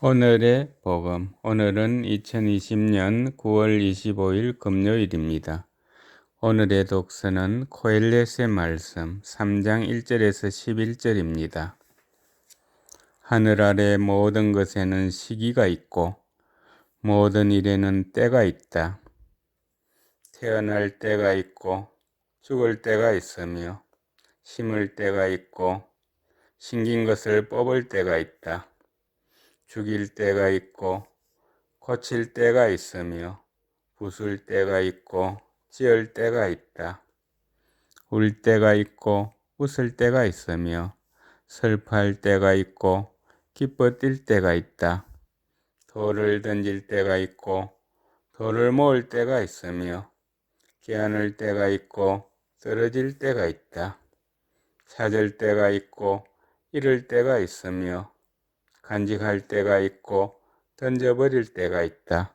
오늘의 복음. 오늘은 2020년 9월 25일 금요일입니다. 오늘의 독서는 코엘렛의 말씀 3장 1절에서 11절입니다. 하늘 아래 모든 것에는 시기가 있고 모든 일에는 때가 있다. 태어날 때가 있고 죽을 때가 있으며 심을 때가 있고 심긴 것을 뽑을 때가 있다. 죽일 때가 있고 고칠 때가 있으며 부술 때가 있고 지을 때가 있다. 울 때가 있고 웃을 때가 있으며 슬퍼할 때가 있고 기뻐 뛸 때가 있다. 돌을 던질 때가 있고 돌을 모을 때가 있으며 깨안을 때가 있고 쓰러질 때가 있다. 찾을 때가 있고 잃을 때가 있으며 간직할 때가 있고 던져버릴 때가 있다.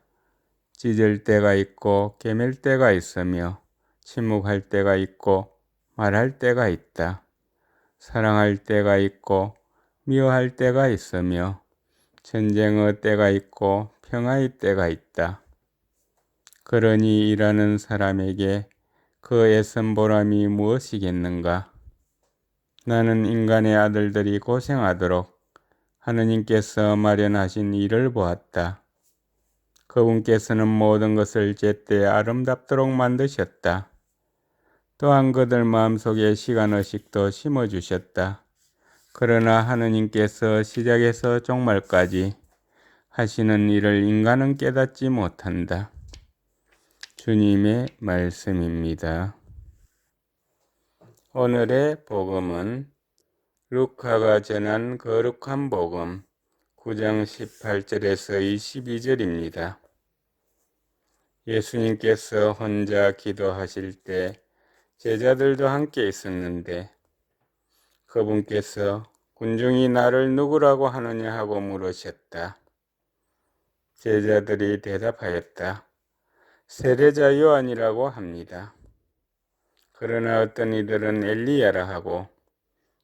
찢을 때가 있고 깨맬 때가 있으며 침묵할 때가 있고 말할 때가 있다. 사랑할 때가 있고 미워할 때가 있으며 전쟁의 때가 있고 평화의 때가 있다. 그러니 일하는 사람에게 그 애선 보람이 무엇이겠는가? 나는 인간의 아들들이 고생하도록 하느님께서 마련하신 일을 보았다. 그분께서는 모든 것을 제때 아름답도록 만드셨다. 또한 그들 마음속에 시간의식도 심어주셨다. 그러나 하느님께서 시작에서 종말까지 하시는 일을 인간은 깨닫지 못한다. 주님의 말씀입니다. 오늘의 복음은 루카가 전한 거룩한 복음 9장 18절에서 22절입니다. 예수님께서 혼자 기도하실 때 제자들도 함께 있었는데 그분께서 군중이 나를 누구라고 하느냐 하고 물으셨다. 제자들이 대답하였다. 세례자 요한이라고 합니다. 그러나 어떤 이들은 엘리야라 하고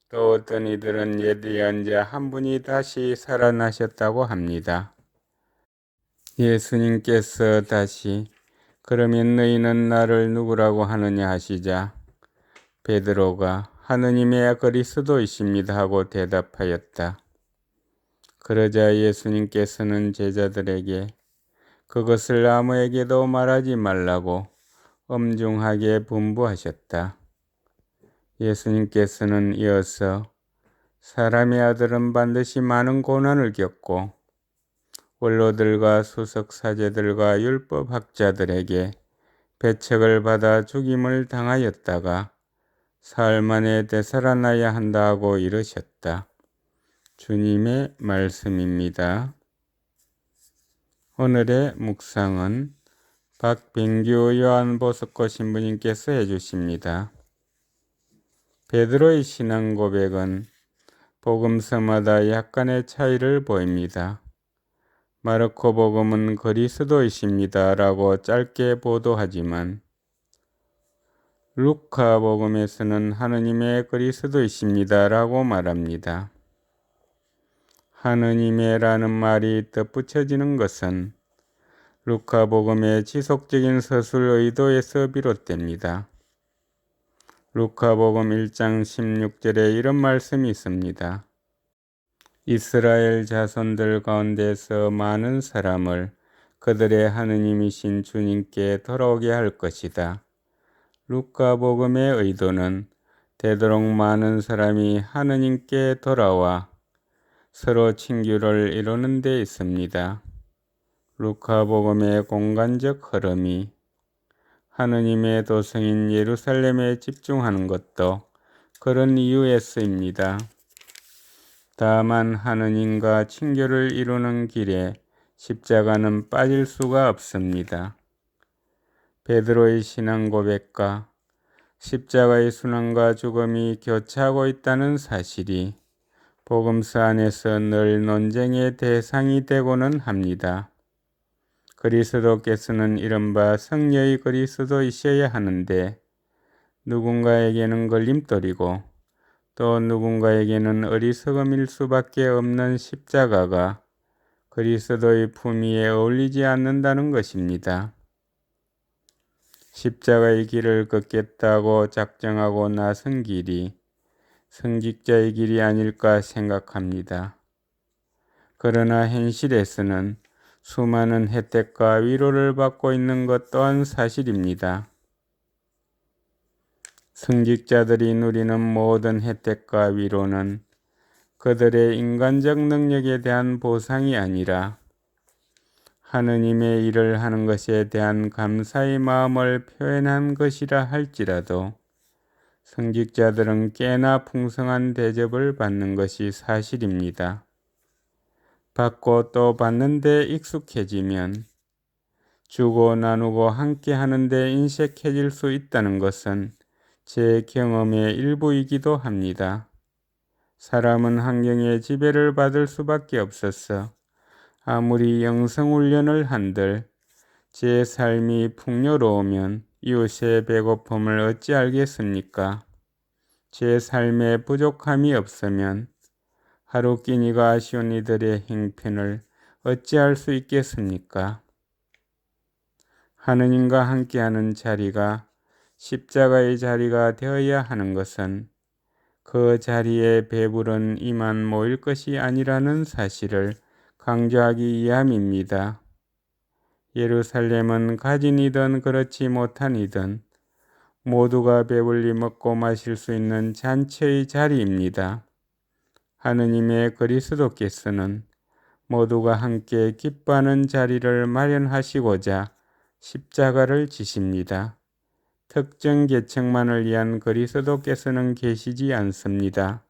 또 어떤 이들은 예리한 자한 분이 다시 살아나셨다고 합니다. 예수님께서 다시 그러면 너희는 나를 누구라고 하느냐 하시자 베드로가 하느님의 그리스도이십니다 하고 대답하였다. 그러자 예수님께서는 제자들에게 그것을 아무에게도 말하지 말라고 엄중하게 분부하셨다. 예수님께서는 이어서 사람의 아들은 반드시 많은 고난을 겪고 원로들과 수석 사제들과 율법 학자들에게 배척을 받아 죽임을 당하였다가 사흘 만에 되살아나야 한다고 이르셨다. 주님의 말씀입니다. 오늘의 묵상은 박병규 요한보석고 신부님께서 해주십니다. 베드로의 신앙 고백은 복음서마다 약간의 차이를 보입니다. 마르코 복음은 그리스도이십니다. 라고 짧게 보도하지만 루카 복음에서는 하느님의 그리스도이십니다. 라고 말합니다. 하느님의 라는 말이 덧붙여지는 것은 루카 복음의 지속적인 서술 의도에서 비롯됩니다. 루카복음 1장 16절에 이런 말씀이 있습니다. 이스라엘 자손들 가운데서 많은 사람을 그들의 하느님이신 주님께 돌아오게 할 것이다. 루카복음의 의도는 되도록 많은 사람이 하느님께 돌아와 서로 친교를 이루는 데 있습니다. 루카복음의 공간적 흐름이 하느님의 도성인 예루살렘에 집중하는 것도 그런 이유에서입니다. 다만 하느님과 친교를 이루는 길에 십자가는 빠질 수가 없습니다. 베드로의 신앙 고백과 십자가의 순환과 죽음이 교차하고 있다는 사실이 복음서 안에서 늘 논쟁의 대상이 되고는 합니다. 그리스도께서는 이른바 성녀의 그리스도이셔야 하는데 누군가에게는 걸림돌이고 또 누군가에게는 어리석음일 수밖에 없는 십자가가 그리스도의 품위에 어울리지 않는다는 것입니다. 십자가의 길을 걷겠다고 작정하고 나선 길이 성직자의 길이 아닐까 생각합니다. 그러나 현실에서는 수많은 혜택과 위로를 받고 있는 것 또한 사실입니다. 성직자들이 누리는 모든 혜택과 위로는 그들의 인간적 능력에 대한 보상이 아니라 하느님의 일을 하는 것에 대한 감사의 마음을 표현한 것이라 할지라도 성직자들은 꽤나 풍성한 대접을 받는 것이 사실입니다. 받고 또 받는데 익숙해지면 주고 나누고 함께 하는데 인색해질 수 있다는 것은 제 경험의 일부이기도 합니다. 사람은 환경의 지배를 받을 수밖에 없었어. 아무리 영성훈련을 한들 제 삶이 풍요로우면 이웃의 배고픔을 어찌 알겠습니까? 제 삶에 부족함이 없으면 하루 끼니가 아쉬운 이들의 행편을 어찌할 수 있겠습니까? 하느님과 함께하는 자리가 십자가의 자리가 되어야 하는 것은 그 자리에 배부른 이만 모일 것이 아니라는 사실을 강조하기 위함입니다. 예루살렘은 가진 이든 그렇지 못한 이든 모두가 배불리 먹고 마실 수 있는 잔치의 자리입니다. 하느님의 그리스도께서는 모두가 함께 기뻐하는 자리를 마련하시고자 십자가를 지십니다. 특정 계층만을 위한 그리스도께서는 계시지 않습니다.